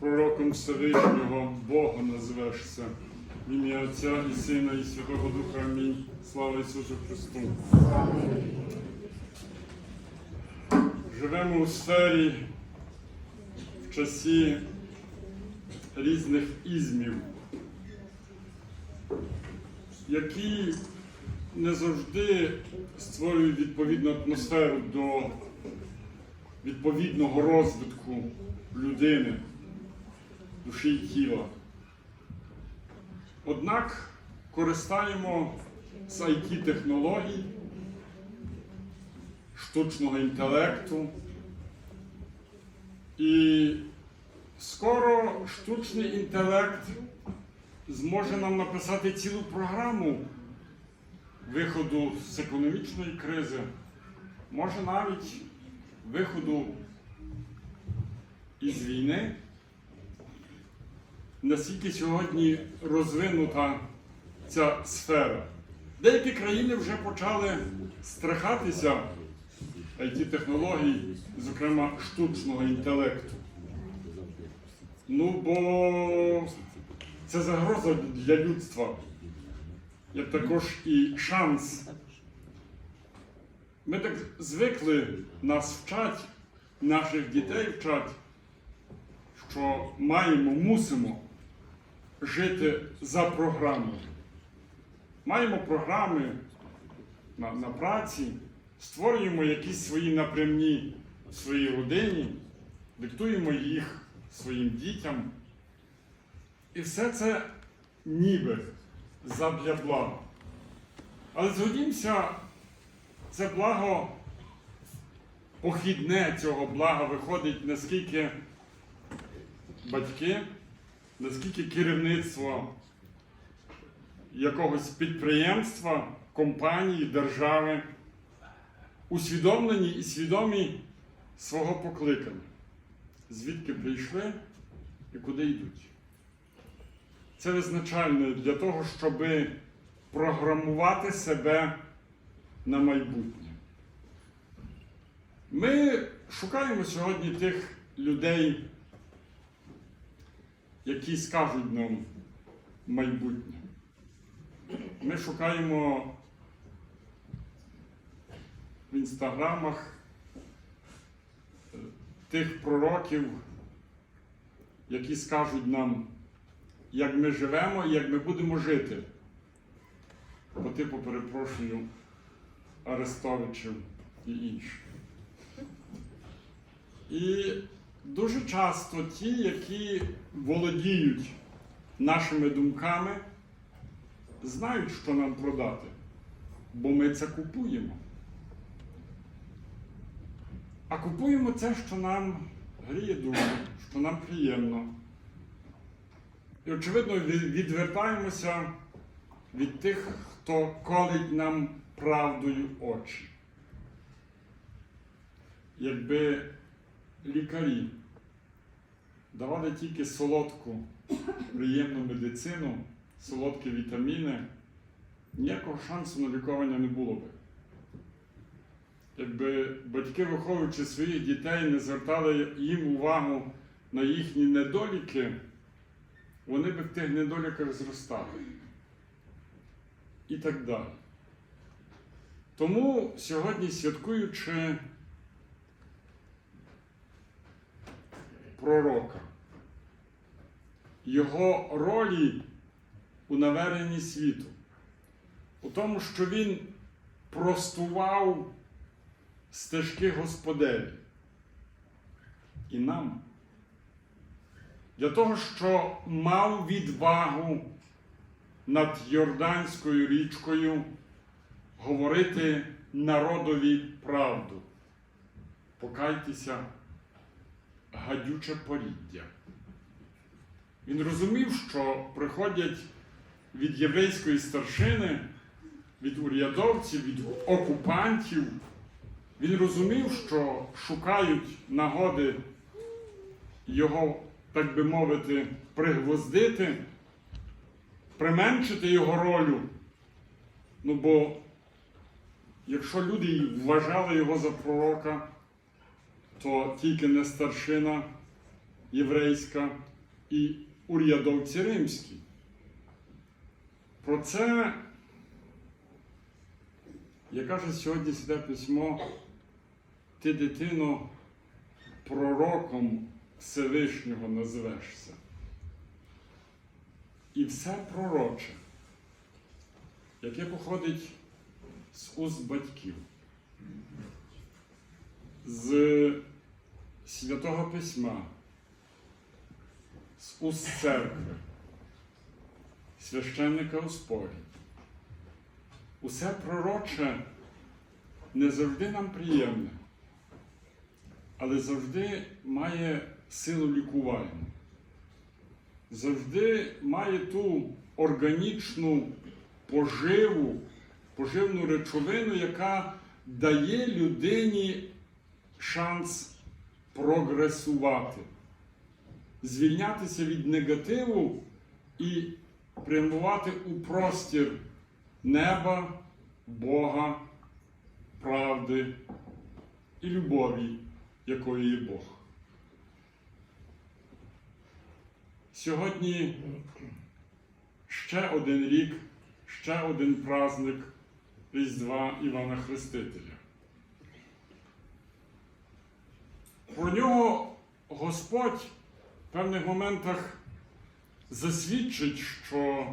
Пророком Всевишнього Бога назвешся. В ім'я Отця і Сина, і Святого Духа. Амінь. Слава Ісусу Христу. Живемо у сфері в часі різних ізмів, які не завжди створюють відповідну атмосферу до відповідного розвитку людини, душі і тіла. Однак користаємо з it технологій, штучного інтелекту. І скоро штучний інтелект зможе нам написати цілу програму виходу з економічної кризи, може навіть виходу із війни. Наскільки сьогодні розвинута ця сфера. Деякі країни вже почали страхатися it технологій, зокрема штучного інтелекту. Ну, бо це загроза для людства, як також і шанс. Ми так звикли нас вчать, наших дітей вчать, що маємо, мусимо жити за програмою. Маємо програми на, на праці, створюємо якісь свої напрямні в своїй родині, диктуємо їх своїм дітям. І все це ніби задля блага. Але згодімося, це благо похідне цього блага виходить, наскільки батьки, наскільки керівництво якогось підприємства, компанії, держави усвідомлені і свідомі свого покликання, звідки прийшли і куди йдуть. Це визначальне для того, щоб програмувати себе на майбутнє. Ми шукаємо сьогодні тих людей, які скажуть нам майбутнє. Ми шукаємо в інстаграмах е, тих пророків, які скажуть нам, як ми живемо і як ми будемо жити. По типу, перепрошую, Арестовичів і інших. І дуже часто ті, які володіють нашими думками, знають, що нам продати, бо ми це купуємо. А купуємо це, що нам гріє душу, що нам приємно. І, очевидно, відвертаємося від тих, хто колить нам правдою очі. Якби лікарі давали тільки солодку, приємну медицину, солодкі вітаміни, ніякого шансу на лікування не було би. Якби батьки, виховуючи своїх дітей, не звертали їм увагу на їхні недоліки, вони би в тих недоліках зростали. І так далі. Тому сьогодні, святкуючи пророка, його ролі у наверненні світу, у тому, що він простував стежки Господеві і нам. Для того, що мав відвагу над Йорданською річкою говорити народові правду. Покайтеся, гадюче поріддя. Він розумів, що приходять від єврейської старшини, від урядовців, від окупантів. Він розумів, що шукають нагоди його, так би мовити, пригвоздити, применшити його роль. Ну бо якщо люди вважали його за пророка, то тільки не старшина єврейська і урядовці римські. Про це, як каже сьогодні святе письмо, ти, дитино, пророком Всевишнього назвешся. І все пророче, яке походить з уст батьків, з Святого Письма, з уст церкви, священника у спорі. Усе пророче не завжди нам приємне, але завжди має силу лікування. Завжди має ту органічну поживу, поживну речовину, яка дає людині шанс прогресувати, звільнятися від негативу і прямувати у простір неба, Бога, правди і любові, якою є Бог. Сьогодні ще один рік, ще один праздник Різдва Івана Хрестителя. Про нього Господь в певних моментах засвідчить, що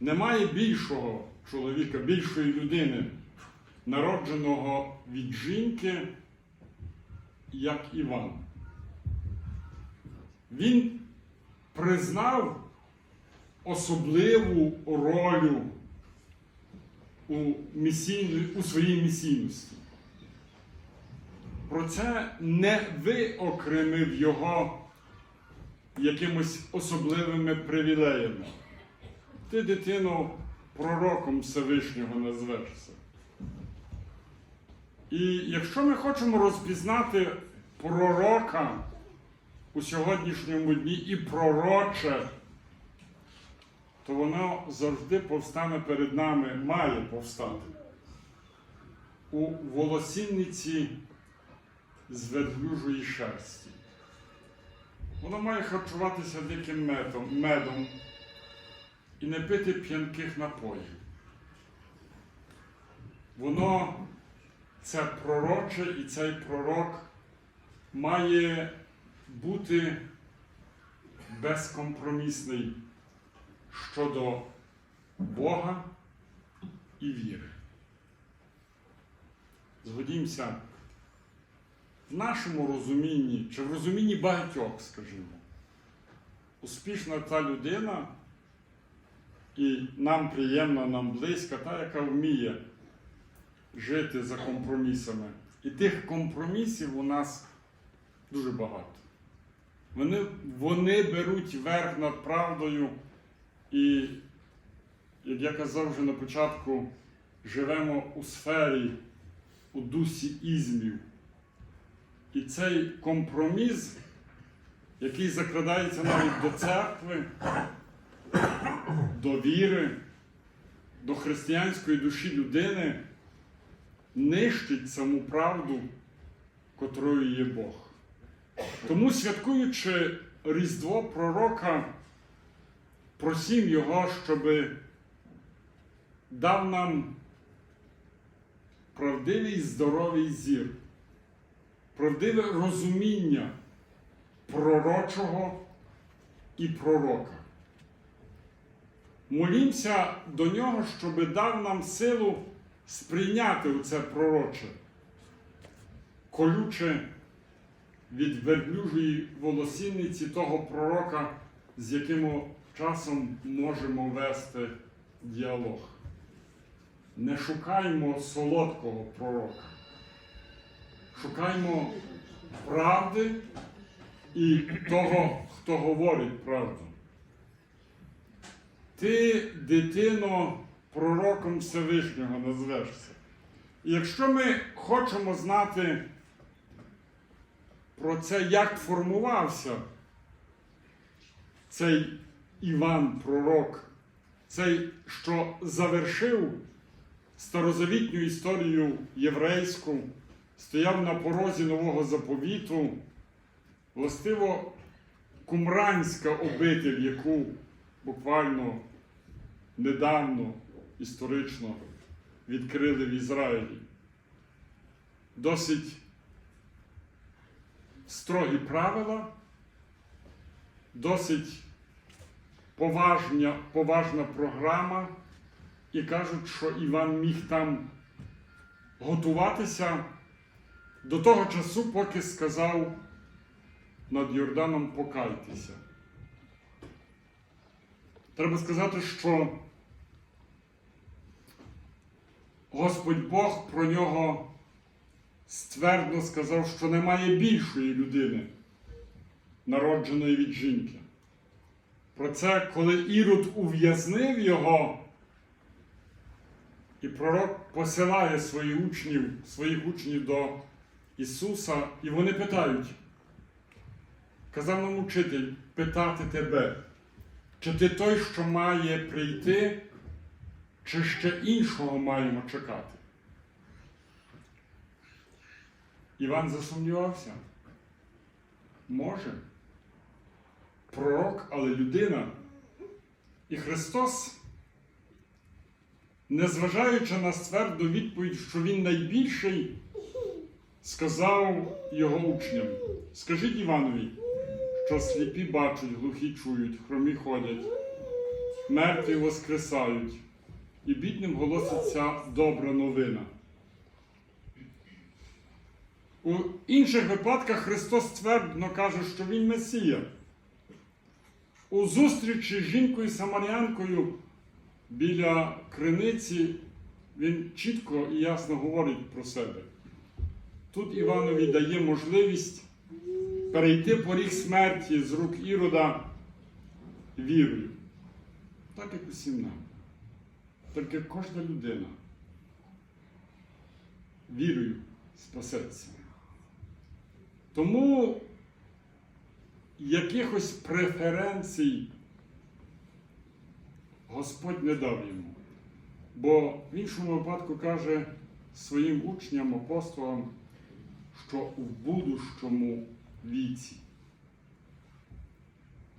немає більшого чоловіка, більшої людини, народженого від жінки, як Іван. Він признав особливу роль у, місійні, у своїй місійності. Про це не виокремив його якимось особливими привілеями. Ти, дитино, пророком Всевишнього назвешся. І якщо ми хочемо розпізнати пророка у сьогоднішньому дні і пророче, то воно завжди повстане перед нами, має повстати у волосінниці з верблюжої шерсті. Воно має харчуватися диким медом, медом і не пити п'янких напоїв. Воно це пророче і цей пророк має бути безкомпромісний щодо Бога і віри. Згодімося, в нашому розумінні, чи в розумінні багатьох, скажімо, успішна та людина, і нам приємна, нам близька, та, яка вміє жити за компромісами. І тих компромісів у нас дуже багато. Вони, вони беруть верх над правдою, і, як я казав вже на початку, живемо у сфері, у дусі ізмів. І цей компроміс, який закрадається навіть до церкви, до віри, до християнської душі людини, нищить саму правду, котрою є Бог. Тому, святкуючи Різдво Пророка, просім Його, щоб дав нам правдивий здоровий зір, правдиве розуміння пророчого і пророка. Молімося до нього, щоб дав нам силу сприйняти це пророче, колюче від верблюжої волосінниці того пророка, з яким часом можемо вести діалог. Не шукаймо солодкого пророка, шукаймо правди і того, хто говорить правду. Ти, дитино, пророком Всевишнього назвешся. І якщо ми хочемо знати про це, як формувався цей Іван Пророк, цей, що завершив старозавітню історію єврейську, стояв на порозі нового заповіту, властиво кумранська обитель, яку буквально недавно історично відкрили в Ізраїлі. Досить строгі правила, досить поважня, поважна програма, і кажуть, що Іван міг там готуватися до того часу, поки сказав над Йорданом покайтеся. Треба сказати, що Господь Бог про нього ствердно сказав, що немає більшої людини, народженої від жінки. Про це, коли Ірод ув'язнив його, і пророк посилає своїх учнів, своїх учнів до Ісуса, і вони питають, казав нам учитель питати тебе, чи ти той, що має прийти, чи ще іншого маємо чекати? Іван засумнівався. Може. Пророк, але людина. І Христос, незважаючи на ствердну відповідь, що Він найбільший, сказав його учням: Скажіть Іванові, що сліпі бачать, глухі чують, хромі ходять, мертві воскресають, і бідним голоситься добра новина. У інших випадках Христос твердно каже, що Він Месія. У зустрічі з жінкою Самарянкою біля криниці він чітко і ясно говорить про себе. Тут Іванові дає можливість перейти поріг смерті з рук Ірода вірою. Так як усім нам. Так кожна людина вірою спасеться. Тому якихось преференцій Господь не дав йому. Бо в іншому випадку каже своїм учням, апостолам, що в будущому віці.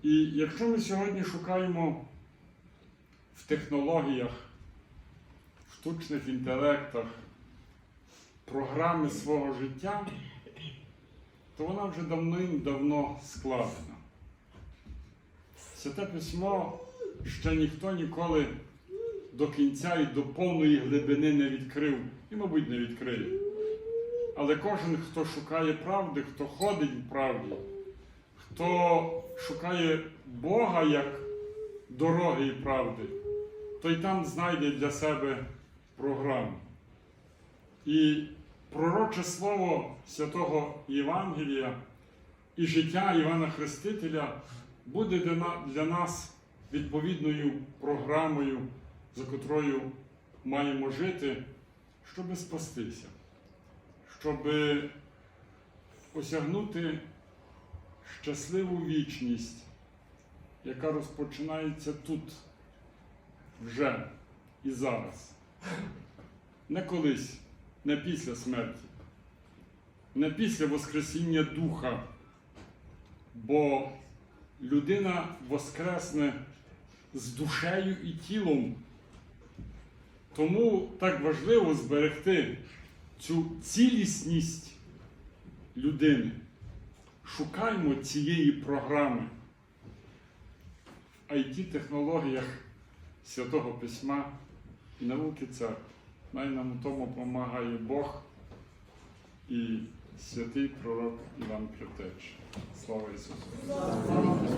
І якщо ми сьогодні шукаємо в технологіях, штучних інтелектах програми свого життя, то вона вже давним-давно складена. Святе письмо ще ніхто ніколи до кінця і до повної глибини не відкрив, і, мабуть, не відкриє. Але кожен, хто шукає правди, хто ходить в правді, хто шукає Бога як дороги і правди, той там знайде для себе програму. І пророче слово святого Євангелія і життя Івана Хрестителя буде для нас відповідною програмою, за котрою маємо жити, щоб спастися, щоб осягнути щасливу вічність, яка розпочинається тут, вже і зараз. Не колись, не після смерті, не після Воскресіння Духа, бо людина воскресне з душею і тілом. Тому так важливо зберегти цю цілісність людини. Шукаймо цієї програми в IT-технологіях Святого Письма і науки церкви. Най нам у тому допомагає Бог і святий пророк Іван Кретеч. Слава Ісусу!